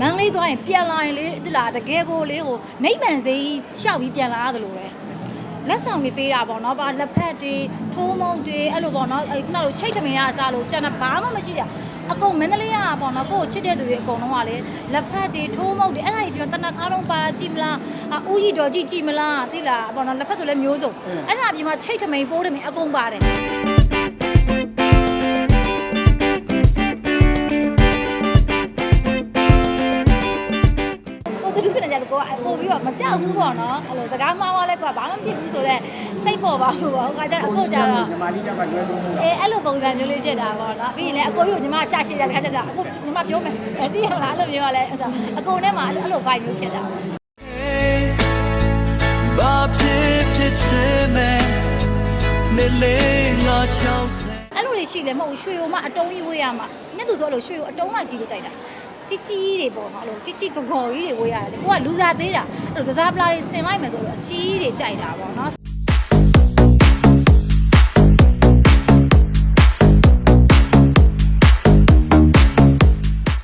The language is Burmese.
မန္တလေးသွားရင်ပြန်လာရင်လေတိလာတကယ်ကိုလေဟိုနိဗ္ဗာန်စေးရှောက်ပြီးပြန်လာရတယ်လို့ပဲလက်ဆောင်တွေပေးတာပေါ့နော်။ဘာလက်ဖက်တွေထိုးမုံတွေအဲ့လိုပေါ့နော်။အဲ့ခုနလိုချိတ်ထမင်းရအစားလို့ကျန်တာဘာမှမရှိကြ။အကုန်မန္တလေးကပေါ့နော်ကိုယ့်ကိုချစ်တဲ့သူတွေအကုန်လုံးကလေလက်ဖက်တွေထိုးမုံတွေအဲ့ဒါတွေပြန်တနခါလုံးပါကြည့်မလား။အာဦးကြီးတော်ကြီးကြည့်မလား။သိလားပေါ့နော်လက်ဖက်ဆိုလည်းမျိုးစုံ။အဲ့ဒါပြင်မှာချိတ်ထမင်းပိုးထမင်းအကုန်ပါတယ်။ ကိုတူးစနေကြတော့ကိုကပို့ပြီးတော့မကြောက်ဘူးပေါ့နော်အဲ့လိုစကားမှားသွားလဲကွာဘာမှမဖြစ်ဘူးဆိုတော့စိတ်ပေါ်ပါဘူးပေါ့ခါကျတော့အခုကျတော့ညီမလေးကမှလွယ်ဆုံးဆုံးတာအဲအဲ့လိုပုံစံမျိုးလေးဖြစ်တာပေါ့နော်ပြီးရင်လည်းအကိုကြီးကိုညီမရှာရှိတဲ့ခါကျတော့အခုညီမပြောမယ်အဲသိရမလားအဲ့လိုမျိုးကလည်းအဲ့ဆိုအကိုနဲ့မှအဲ့လိုအဲ့လို vibe မျိုးဖြစ်တာပေါ့ဘာဖြစ်ဖြစ်ချင်မယ်နေလေးငါချောင်းစအဲ့လိုတွေရှိလဲမဟုတ်ဘူးရွှေကိုမှအတုံးကြီးဝေးရမှာမြတ်သူဆိုအဲ့လိုရွှေကိုအတုံးလိုက်ကြီးလေးကြိုက်တာ ជីကြီးတွေပေါ့နော်အဲ့လိုជីជីဂေါ်ကြီးတွေဝေးရတယ်ကိုကလူစားသေးတာအဲ့လိုတစားပလာတွေဆင်လိုက်မယ်ဆိုတော့အကြီးတွေကြိုက်တာပေါ့နော်